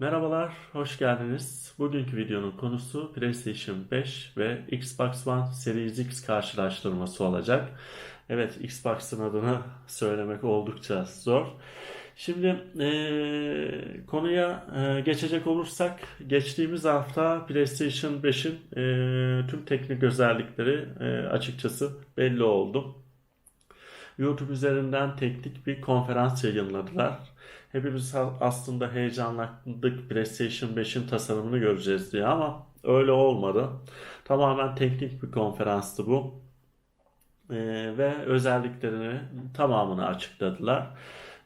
Merhabalar, hoş geldiniz. Bugünkü videonun konusu PlayStation 5 ve Xbox One Series X karşılaştırması olacak. Evet, Xbox'ın adını söylemek oldukça zor. Şimdi eee, konuya eee, geçecek olursak, geçtiğimiz hafta PlayStation 5'in eee, tüm teknik özellikleri eee, açıkçası belli oldu. YouTube üzerinden teknik bir konferans yayınladılar. Hepimiz aslında heyecanlandık PlayStation 5'in tasarımını göreceğiz diye ama öyle olmadı. Tamamen teknik bir konferanstı bu. Ee, ve özelliklerini tamamını açıkladılar.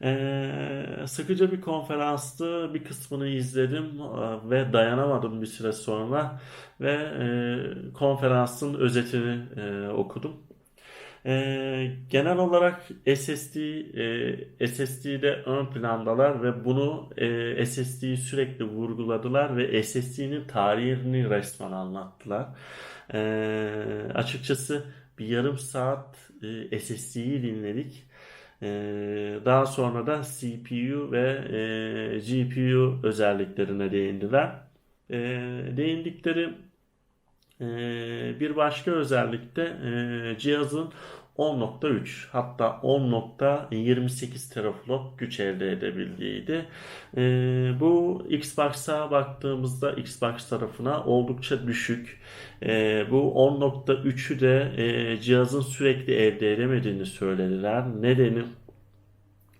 Ee, sıkıcı bir konferanstı. Bir kısmını izledim e, ve dayanamadım bir süre sonra ve e, konferansın özetini e, okudum. Ee, genel olarak SSD e, SSD'de ön plandalar ve bunu e, SSD'yi sürekli vurguladılar ve SSD'nin tarihini resmen anlattılar. Ee, açıkçası bir yarım saat e, SSD'yi dinledik. Ee, daha sonra da CPU ve e, GPU özelliklerine değindiler. Ee, değindikleri bir başka özellik de e, cihazın 10.3 hatta 10.28 teraflop güç elde edebildiğiydi. Ee, bu Xbox'a baktığımızda Xbox tarafına oldukça düşük. Ee, bu 10.3'ü de e, cihazın sürekli elde edemediğini söylediler. Nedeni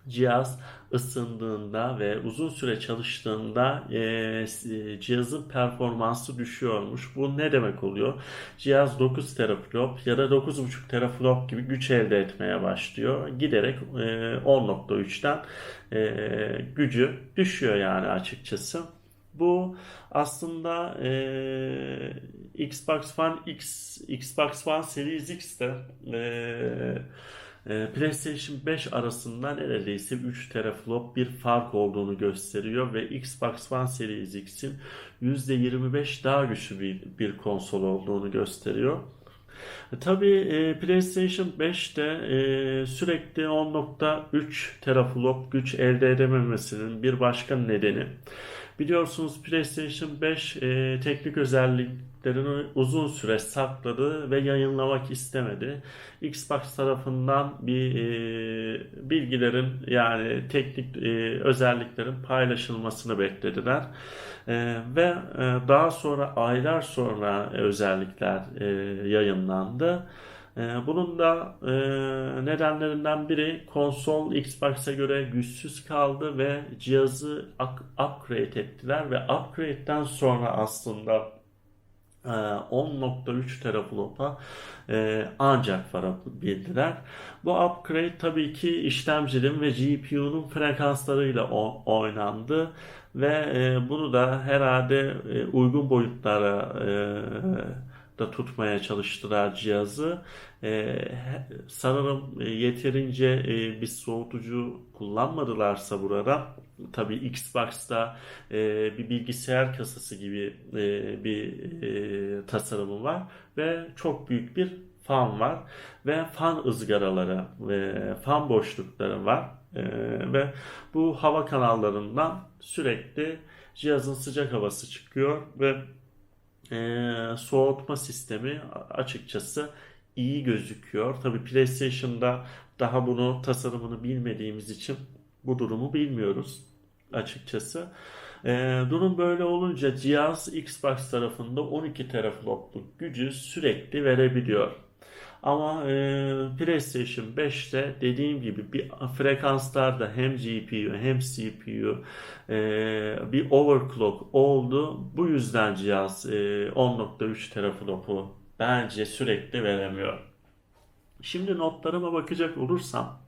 cihaz ısındığında ve uzun süre çalıştığında e, cihazın performansı düşüyormuş. Bu ne demek oluyor? Cihaz 9 teraflop ya da 9.5 teraflop gibi güç elde etmeye başlıyor. Giderek e, 10.3'ten e, gücü düşüyor yani açıkçası. Bu aslında e, Xbox One X, Xbox One Series X'te e, PlayStation 5 arasında neredeyse 3 teraflop bir fark olduğunu gösteriyor ve Xbox One Series X'in %25 daha güçlü bir, bir konsol olduğunu gösteriyor. E, Tabii e, PlayStation 5'te e, sürekli 10.3 teraflop güç elde edememesinin bir başka nedeni biliyorsunuz PlayStation 5 e, teknik özelliklerini uzun süre sakladı ve yayınlamak istemedi. Xbox tarafından bir e, bilgilerin yani teknik e, özelliklerin paylaşılmasını beklediler. E, ve e, daha sonra aylar sonra özellikler e, yayınlandı. E, Bunun da e, nedenlerinden biri konsol Xbox'a göre güçsüz kaldı ve cihazı up- upgrade ettiler ve upgrade'den sonra aslında e, 10.3 teraflop'a e, ancak varabildiler. Bu upgrade tabii ki işlemcinin ve GPU'nun frekanslarıyla oynandı ve e, bunu da herhalde e, uygun boyutlara e, da tutmaya çalıştılar cihazı. E, he- sanırım e, yeterince e, bir soğutucu kullanmadılarsa burada tabii Xbox'ta e, bir bilgisayar kasası gibi e, bir e, tasarımı var ve çok büyük bir fan var ve fan ızgaraları ve fan boşlukları var E, ve bu hava kanallarından sürekli cihazın sıcak havası çıkıyor ve e, soğutma sistemi açıkçası iyi gözüküyor. Tabii PlayStation'da daha bunu tasarımını bilmediğimiz için bu durumu bilmiyoruz açıkçası. E, durum böyle olunca cihaz Xbox tarafında 12 teraflopluk gücü sürekli verebiliyor. Ama e, PlayStation 5'te dediğim gibi bir frekanslarda hem GPU hem CPU e, bir overclock oldu. Bu yüzden cihaz e, 10.3 teraflopu bence sürekli veremiyor. Şimdi notlarıma bakacak olursam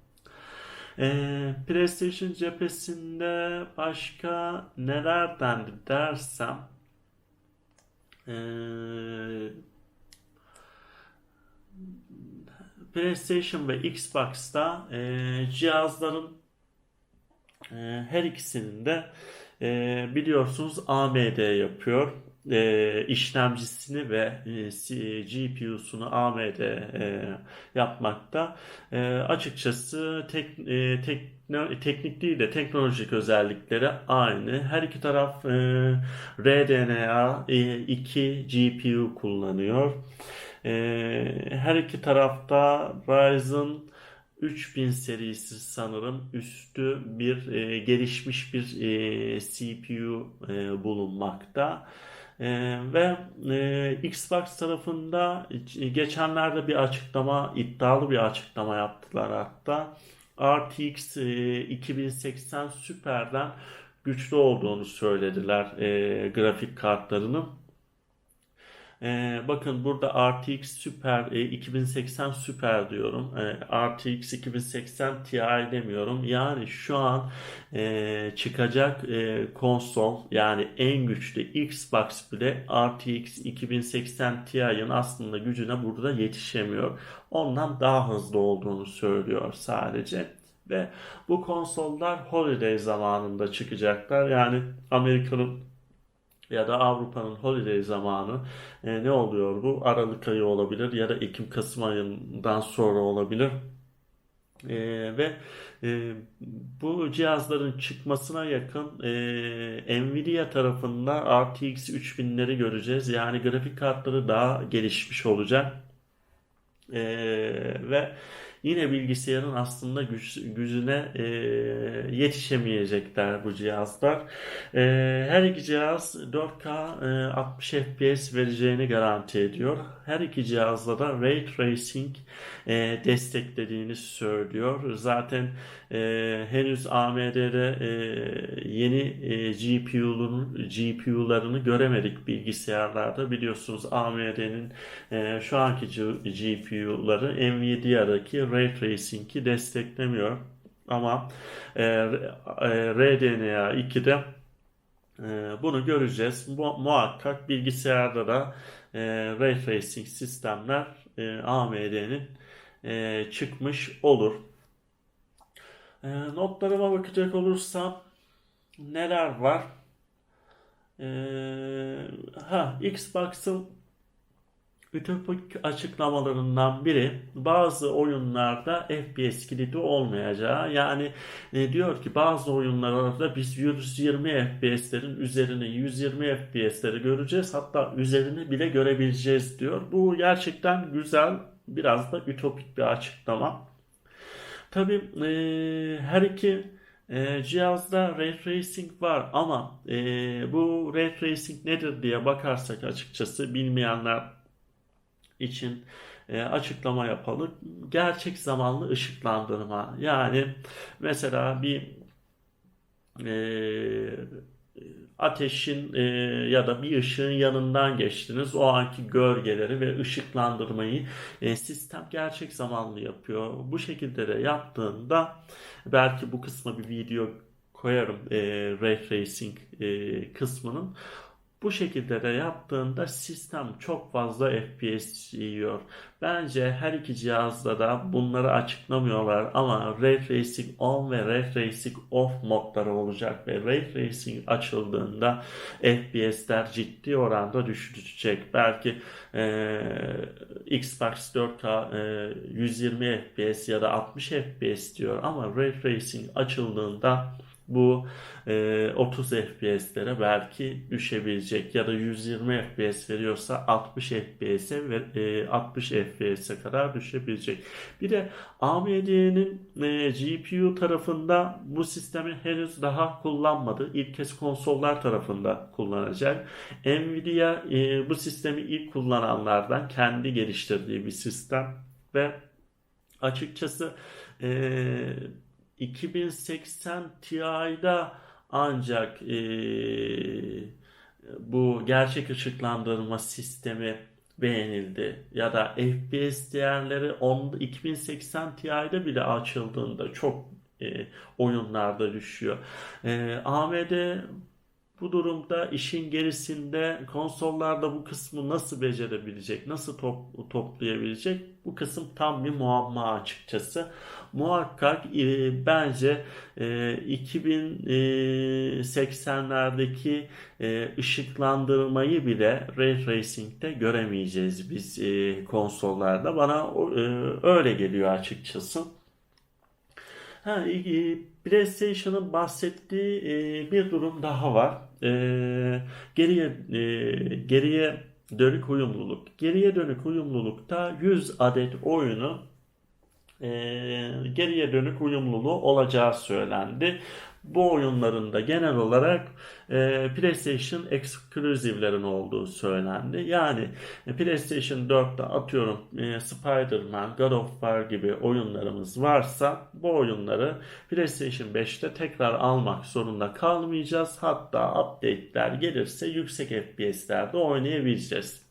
e, PlayStation cephesinde başka neler dendi dersem e, PlayStation ve Xbox'ta e, cihazların e, her ikisinin de e, biliyorsunuz AMD yapıyor. e, işlemcisini ve e, GPU'sunu AMD e, yapmakta. E, açıkçası tek, e, tekno, teknik değil de teknolojik özellikleri aynı. Her iki taraf e, RDNA e, 2 GPU kullanıyor. E, her iki tarafta Ryzen 3000 serisi sanırım üstü bir e, gelişmiş bir e, CPU e, bulunmakta. E, ve e, Xbox tarafında geçenlerde bir açıklama, iddialı bir açıklama yaptılar hatta. RTX e, 2080 Super'den güçlü olduğunu söylediler e, grafik kartlarının. Ee, bakın burada RTX Super e, 2080 Super diyorum. E, RTX 2080 Ti demiyorum. Yani şu an e, çıkacak e, konsol yani en güçlü Xbox bile RTX 2080 Ti'nin aslında gücüne burada yetişemiyor. Ondan daha hızlı olduğunu söylüyor sadece ve bu konsollar holiday zamanında çıkacaklar. Yani Amerika'nın ya da Avrupa'nın holiday zamanı e, ne oluyor bu? Aralık ayı olabilir ya da Ekim-Kasım ayından sonra olabilir. E, ve e, bu cihazların çıkmasına yakın e, Nvidia tarafında RTX 3000'leri göreceğiz. Yani grafik kartları daha gelişmiş olacak. E, ve yine bilgisayarın aslında güç, gücüne e, yetişemeyecekler bu cihazlar. E, her iki cihaz 4K e, 60 FPS vereceğini garanti ediyor. Her iki cihazda da Ray Tracing e, desteklediğini söylüyor. Zaten e, henüz AMD'de e, yeni e, GPU'ların GPU'larını göremedik bilgisayarlarda. Biliyorsunuz AMD'nin e, şu anki GPU'ları Nvidia'daki Ray Tracing'i desteklemiyor. Ama e, e, RDNA 2'de e, bunu göreceğiz. Mu muhakkak bilgisayarda da e, Ray Tracing sistemler e, AMD'nin e, çıkmış olur. E, notlarıma bakacak olursam neler var? E, ha Xbox'ın ütopik açıklamalarından biri bazı oyunlarda FPS kilidi olmayacağı. Yani e, diyor ki bazı oyunlarda biz 120 FPS'lerin üzerine 120 FPS'leri göreceğiz. Hatta üzerini bile görebileceğiz diyor. Bu gerçekten güzel biraz da ütopik bir açıklama. Tabi e, her iki e, cihazda Ray Tracing var ama e, bu Ray Tracing nedir diye bakarsak açıkçası bilmeyenler için e, açıklama yapalım. Gerçek zamanlı ışıklandırma. Yani mesela bir e, ateşin e, ya da bir ışığın yanından geçtiniz. O anki gölgeleri ve ışıklandırmayı e, sistem gerçek zamanlı yapıyor. Bu şekilde de yaptığında belki bu kısma bir video koyarım e, ray tracing e, kısmının. Bu şekilde de yaptığında sistem çok fazla FPS yiyor. Bence her iki cihazda da bunları açıklamıyorlar ama Ray Tracing On ve Ray Tracing Off modları olacak ve Ray Tracing açıldığında FPS'ler ciddi oranda düşecek. Belki e, Xbox 4K e, 120 FPS ya da 60 FPS diyor ama Ray Tracing açıldığında bu e, 30 FPS'lere belki düşebilecek ya da 120 FPS veriyorsa 60 FPS'e ve e, 60 FPS'e kadar düşebilecek. Bir de AMD'nin e, GPU tarafında bu sistemi henüz daha kullanmadı. İlk kez konsollar tarafında kullanacak. Nvidia e, bu sistemi ilk kullananlardan kendi geliştirdiği bir sistem ve açıkçası eee 2080 Ti'da ancak e, bu gerçek ışıklandırma sistemi beğenildi. Ya da FPS değerleri 10, 2080 Ti'de bile açıldığında çok e, oyunlarda düşüyor. E, AMD Bu durumda işin gerisinde konsollarda bu kısmı nasıl becerebilecek, nasıl top, toplayabilecek bu kısım tam bir muamma açıkçası. Muhakkak e, bence e, 2080'lerdeki e, ışıklandırmayı bile Ray Tracing'de göremeyeceğiz biz e, konsollarda. Bana e, öyle geliyor açıkçası. Ha, e, PlayStation'ın bahsettiği e, bir durum daha var. E, geriye e, geriye dönük uyumluluk. Geriye dönük uyumlulukta 100 adet oyunu e, geriye dönük uyumluluğu olacağı söylendi. Bu oyunların da genel olarak e, PlayStation Exclusive'lerin olduğu söylendi. Yani e, PlayStation 4'te atıyorum e, Spider-Man, God of War gibi oyunlarımız varsa bu oyunları PlayStation 5'te tekrar almak zorunda kalmayacağız. Hatta update'ler gelirse yüksek FPS'lerde oynayabileceğiz.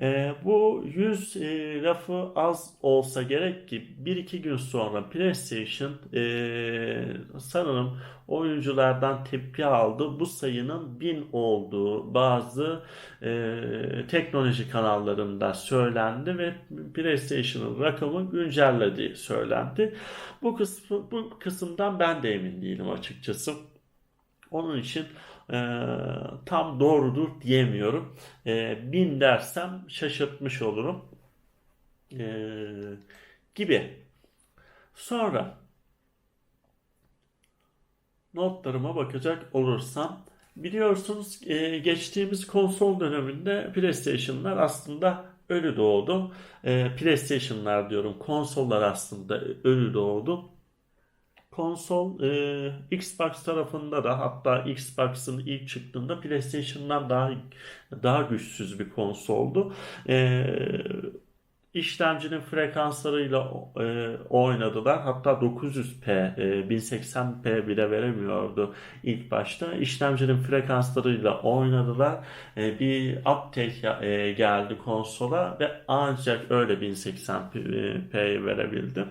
E, bu 100 e, lafı az olsa gerek ki 1-2 gün sonra PlayStation e, sanırım oyunculardan tepki aldı. Bu sayının 1000 olduğu bazı e, teknoloji kanallarında söylendi ve PlayStation'ın rakamı güncellediği söylendi. Bu kısmı bu kısımdan ben de emin değilim açıkçası. Onun için e, tam doğrudur diyemiyorum. E, bin dersem şaşırtmış olurum. E, gibi. Sonra notlarıma bakacak olursam biliyorsunuz e, geçtiğimiz konsol döneminde PlayStation'lar aslında ölü doğdu. E, PlayStation'lar diyorum konsollar aslında ölü doğdu konsol e, Xbox tarafında da hatta Xbox'ın ilk çıktığında PlayStation'dan daha daha güçsüz bir konsoldu. E, işlemcinin frekanslarıyla e, oynadılar. Hatta 900p, e, 1080p bile veremiyordu ilk başta. İşlemcinin frekanslarıyla oynadılar. E, bir update e, geldi konsola ve ancak öyle 1080p verebildi.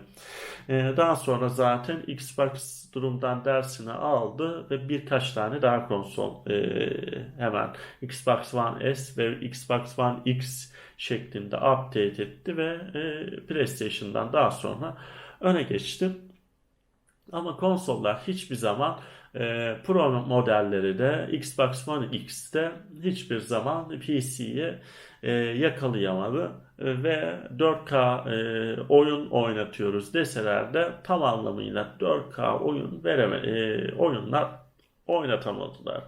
E, daha sonra zaten Xbox durumdan dersini aldı ve birkaç tane daha konsol e, hemen Xbox One S ve Xbox One X şeklinde update etti ve e, PlayStation'dan daha sonra öne geçti. Ama konsollar hiçbir zaman e, Pro modelleri de Xbox One X'te hiçbir zaman PC'ye e, yakalayamadı e, ve 4K e, oyun oynatıyoruz deseler de tam anlamıyla 4K oyun vereme, e, oyunlar oynatamadılar.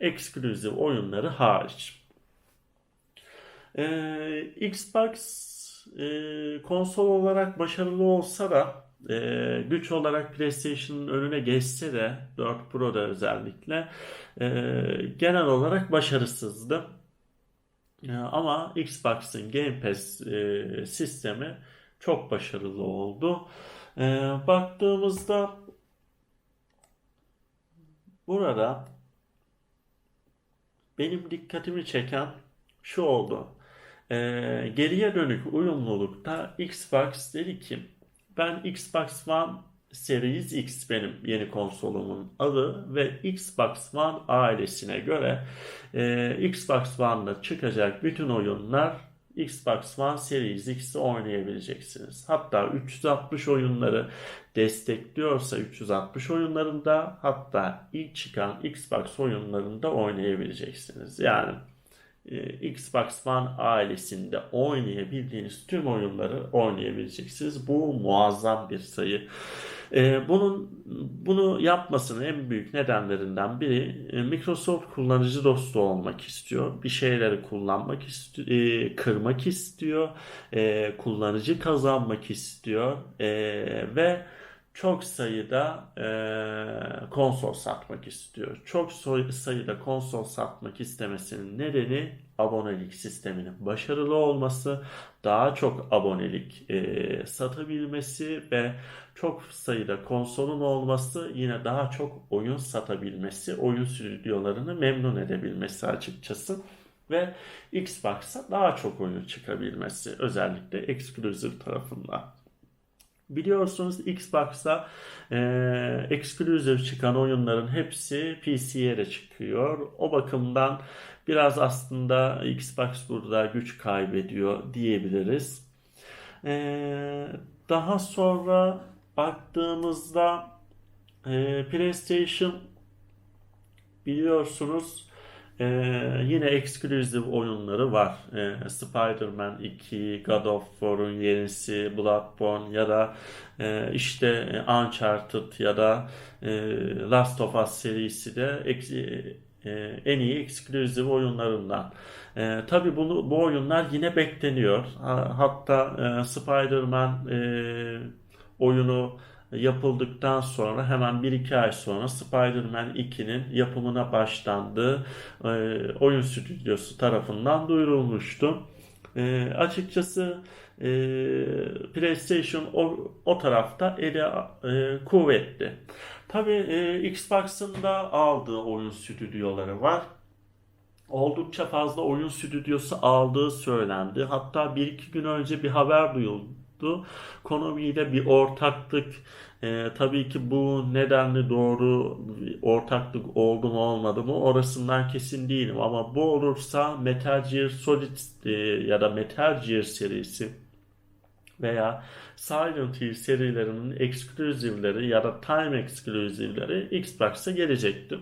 Exclusive oyunları hariç. Ee, Xbox e, konsol olarak başarılı olsa da e, güç olarak PlayStation'ın önüne geçse de 4 Pro'da özellikle e, genel olarak başarısızdı. E, ama Xbox'ın Game Pass e, sistemi çok başarılı oldu. E, baktığımızda burada benim dikkatimi çeken şu oldu. E, geriye dönük uyumlulukta Xbox dedi ki ben Xbox One Series X benim yeni konsolumun adı ve Xbox One ailesine göre e, Xbox One'da çıkacak bütün oyunlar Xbox One Series X'te oynayabileceksiniz. Hatta 360 oyunları destekliyorsa 360 oyunlarında hatta ilk çıkan Xbox oyunlarında oynayabileceksiniz. Yani Xbox One ailesinde oynayabildiğiniz tüm oyunları oynayabileceksiniz. Bu muazzam bir sayı. E, bunun bunu yapmasının en büyük nedenlerinden biri e, Microsoft kullanıcı dostu olmak istiyor. Bir şeyleri kullanmak istiyor, kırmak istiyor, kullanıcı kazanmak istiyor ve çok sayıda e, konsol satmak istiyor. Çok sayıda konsol satmak istemesinin nedeni abonelik sisteminin başarılı olması, daha çok abonelik e, satabilmesi ve çok sayıda konsolun olması yine daha çok oyun satabilmesi, oyun stüdyolarını memnun edebilmesi açıkçası ve Xbox'a daha çok oyun çıkabilmesi özellikle exclusive tarafından. Biliyorsunuz Xbox'ta e, exclusive çıkan oyunların hepsi PC'ye de çıkıyor. O bakımdan biraz aslında Xbox burada güç kaybediyor diyebiliriz. E, daha sonra baktığımızda e, PlayStation biliyorsunuz e, yine exclusive oyunları var. E, Spider-Man 2, God of War'un yenisi, Bloodborne ya da e, işte Uncharted ya da e, Last of Us serisi de e, en iyi exclusive oyunlarından. E, tabii bunu bu oyunlar yine bekleniyor. Hatta e, Spider-Man e, oyunu yapıldıktan sonra hemen 1-2 ay sonra Spider-Man 2'nin yapımına başlandığı e, oyun stüdyosu tarafından duyurulmuştu. E, açıkçası e, PlayStation o, o tarafta eli e, kuvvetli. Tabi e, Xbox'ın da aldığı oyun stüdyoları var. Oldukça fazla oyun stüdyosu aldığı söylendi. Hatta 1-2 gün önce bir haber duyuldu. Konami'yle bir ortaklık e, tabii ki bu nedenli doğru ortaklık oldu mu olmadı mı orasından kesin değilim ama bu olursa Metal Gear Solid e, ya da Metal Gear serisi veya Silent Hill serilerinin eksklusivleri ya da time eksklusivleri Xbox'a gelecektir.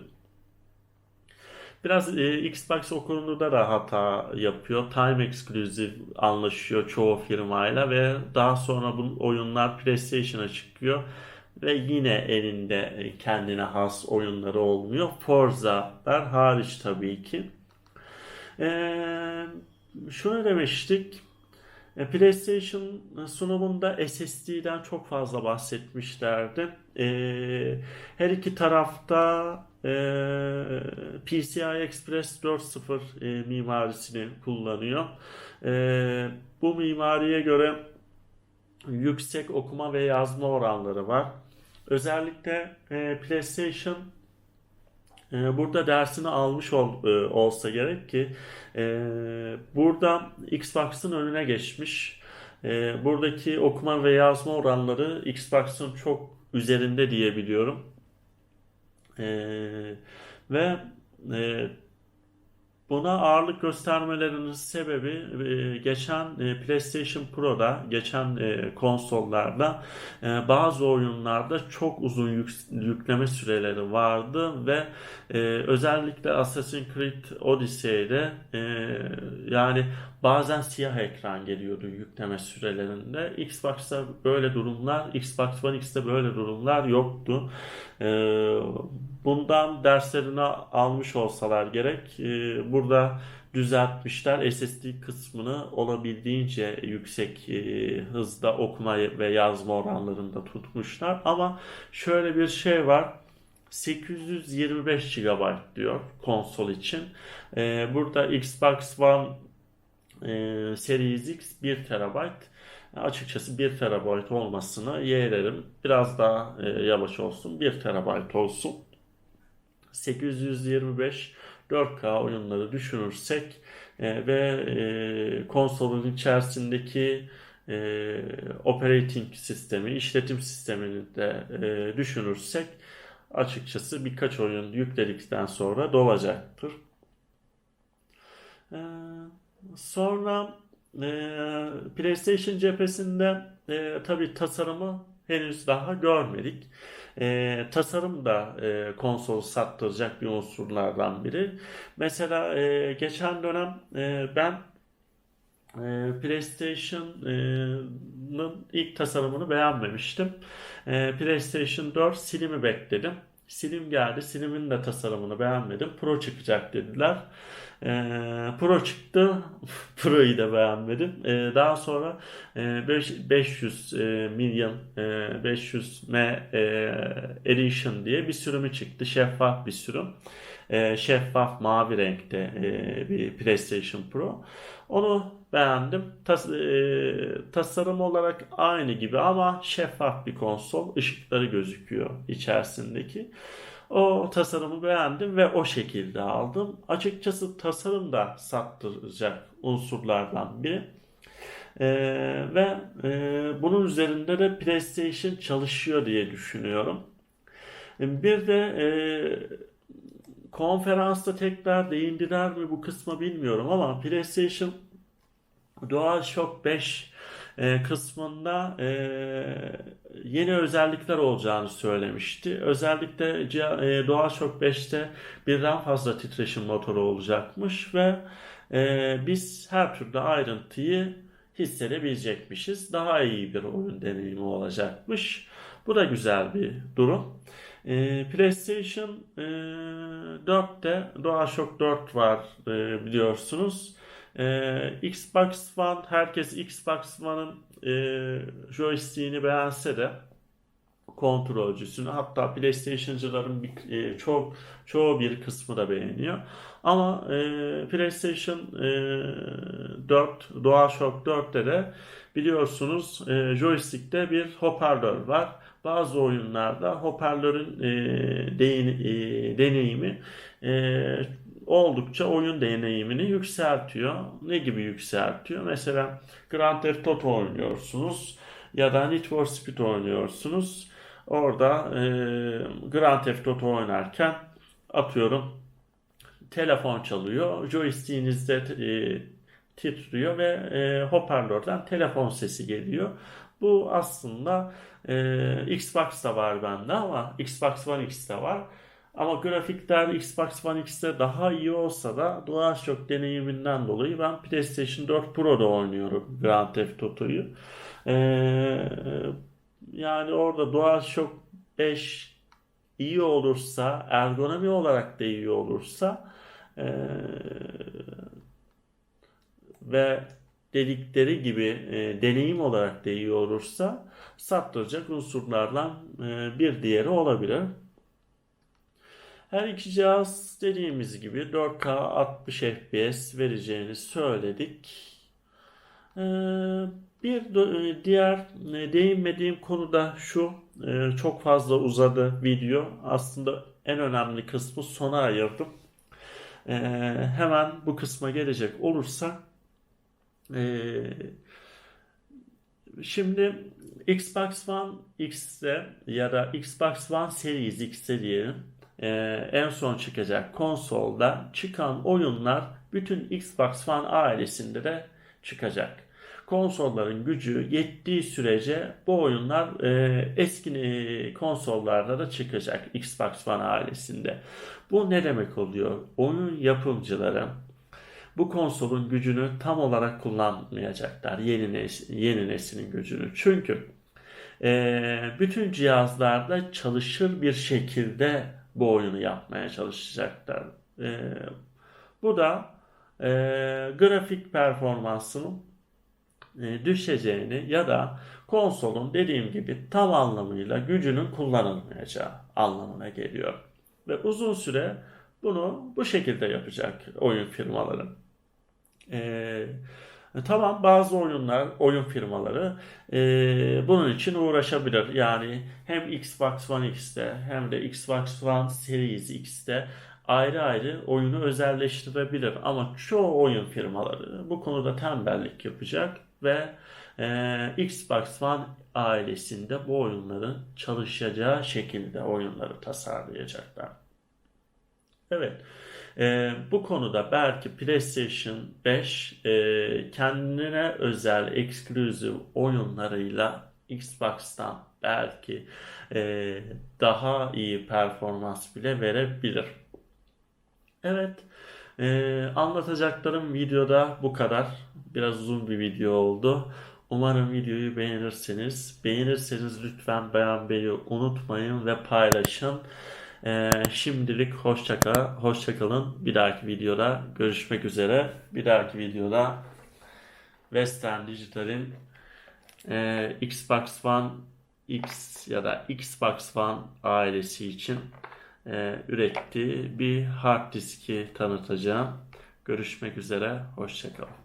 Biraz e, Xbox o konuda da hata yapıyor. Time Exclusive anlaşıyor çoğu firmayla ve daha sonra bu oyunlar PlayStation'a çıkıyor ve yine elinde kendine has oyunları olmuyor. Forza'lar hariç tabii ki. Ee, şunu demiştik. E, PlayStation sunumunda SSD'den çok fazla bahsetmişlerdi. Ee, her iki tarafta e, PCI Express 4.0 e, mimarisini kullanıyor. E, bu mimariye göre yüksek okuma ve yazma oranları var. Özellikle e, PlayStation e, burada dersini almış ol, e, olsa gerek ki e, burada Xbox'ın önüne geçmiş. E, buradaki okuma ve yazma oranları Xbox'ın çok üzerinde diyebiliyorum. E, ve e, Buna ağırlık göstermelerinin sebebi e, geçen e, PlayStation Pro'da, geçen e, konsollarda bazı oyunlarda çok uzun yükleme süreleri vardı ve özellikle Assassin's Creed Odyssey'de yani bazen siyah ekran geliyordu yükleme sürelerinde. Xbox'ta böyle durumlar, Xbox One X'te böyle durumlar yoktu. Bundan derslerini almış olsalar gerek burada düzeltmişler. SSD kısmını olabildiğince yüksek e, hızda okuma ve yazma oranlarında tutmuşlar. Ama şöyle bir şey var. 825 GB diyor konsol için. E, burada Xbox One e, Series X 1 TB. Açıkçası 1 TB olmasını yeğlerim. Biraz daha e, yavaş olsun. 1 TB olsun. 825 4K oyunları düşünürsek e, ve e, konsolun içerisindeki e, operating sistemi, işletim sistemini de e, düşünürsek açıkçası birkaç oyun yükledikten sonra dolacaktır. E, sonra e, PlayStation cephesinde e, tabi tasarımı henüz daha görmedik. E, tasarım da e, konsol sattıracak bir unsurlardan biri. Mesela e, geçen dönem e, ben e, PlayStation'ın ilk tasarımını beğenmemiştim. E, PlayStation 4 Slim'i bekledim. Slim geldi. Slim'in de tasarımını beğenmedim. Pro çıkacak dediler. E, Pro çıktı. Pro'yu da beğenmedim. E, daha sonra e, 500 e, milyon e, 500 M e, Edition diye bir sürümü çıktı. Şeffaf bir sürüm. E, şeffaf mavi renkte e, bir PlayStation Pro. Onu beğendim. Tas, tasarım olarak aynı gibi ama şeffaf bir konsol. Işıkları gözüküyor içerisindeki. O tasarımı beğendim ve o şekilde aldım. Açıkçası tasarım da sattıracak unsurlardan biri. E, ve e, bunun üzerinde de PlayStation çalışıyor diye düşünüyorum. Bir de e, konferansta tekrar değindiler mi bu kısma bilmiyorum ama PlayStation DualShock 5 e, kısmında e, yeni özellikler olacağını söylemişti. Özellikle e, DualShock 5'te birden fazla titreşim motoru olacakmış ve e, biz her türlü ayrıntıyı hissedebilecekmişiz. Daha iyi bir oyun deneyimi olacakmış. Bu da güzel bir durum. E, PlayStation e, 4'te DualShock 4 var biliyorsunuz. E, Xbox One, herkes Xbox One'ın e, joystick'ini beğense de kontrolcüsünü hatta PlayStation'cıların bir, e, çok çoğu bir kısmı da beğeniyor. Ama e, PlayStation e, 4, DualShock 4'te de biliyorsunuz e, joystick'te bir hoparlör var. Bazı oyunlarda hoparlörün e, değin, e, deneyimi e, oldukça oyun deneyimini yükseltiyor. Ne gibi yükseltiyor? Mesela Grand Theft Auto oynuyorsunuz ya da Need for Speed oynuyorsunuz. Orada e, Grand Theft Auto oynarken atıyorum telefon çalıyor. Joystick'inizde e, titriyor ve e, hoparlörden telefon sesi geliyor. Bu aslında e, Xbox'ta var bende ama Xbox One X'te var. Ama grafikler Xbox One X'te daha iyi olsa da DualShock deneyiminden dolayı ben PlayStation 4 Pro'da oynuyorum Grand Theft Auto'yu. Ee, yani orada DualShock 5 iyi olursa, ergonomi olarak da iyi olursa ee, ve dedikleri gibi e, deneyim olarak da iyi olursa saptıracak unsurlardan e, bir diğeri olabilir. Her iki cihaz dediğimiz gibi 4K 60 FPS vereceğini söyledik. Ee, bir do- diğer e, değinmediğim konu da şu. e, Çok fazla uzadı video. Aslında en önemli kısmı sona ayırdım. Ee, Hemen bu kısma gelecek olursa e, Şimdi Xbox One X'te ya da Xbox One Series X'te diyelim e, en son çıkacak konsolda çıkan oyunlar bütün Xbox One ailesinde de çıkacak. Konsolların gücü yettiği sürece bu oyunlar e, eski e, konsollarda da çıkacak Xbox One ailesinde. Bu ne demek oluyor? Oyun yapımcıları bu konsolun gücünü tam olarak kullanmayacaklar. Yeni, nes yeni neslin gücünü. Çünkü e, bütün cihazlarda çalışır bir şekilde bu oyunu yapmaya çalışacaklar. E, bu da e, grafik performansının e, düşeceğini ya da konsolun dediğim gibi tam anlamıyla gücünün kullanılmayacağı anlamına geliyor. Ve uzun süre bunu bu şekilde yapacak oyun firmaları. Ee, tamam bazı oyunlar, oyun firmaları e, bunun için uğraşabilir. Yani hem Xbox One X'te hem de Xbox One Series X'te ayrı ayrı oyunu özelleştirebilir. Ama çoğu oyun firmaları bu konuda tembellik yapacak ve e, Xbox One ailesinde bu oyunların çalışacağı şekilde oyunları tasarlayacaklar. Evet. Ee, bu konuda belki PlayStation 5 e, kendine özel exclusive oyunlarıyla Xbox'tan belki e, daha iyi performans bile verebilir. Evet, e, anlatacaklarım videoda bu kadar. Biraz uzun bir video oldu. Umarım videoyu beğenirsiniz. Beğenirseniz lütfen beğenmeyi unutmayın ve paylaşın. Ee, şimdilik hoşça kal, hoşça kalın. Bir dahaki videoda görüşmek üzere. Bir dahaki videoda Western Digital'in e, Xbox One X ya da Xbox One ailesi için e, ürettiği bir hard diski tanıtacağım. Görüşmek üzere. Hoşça kalın.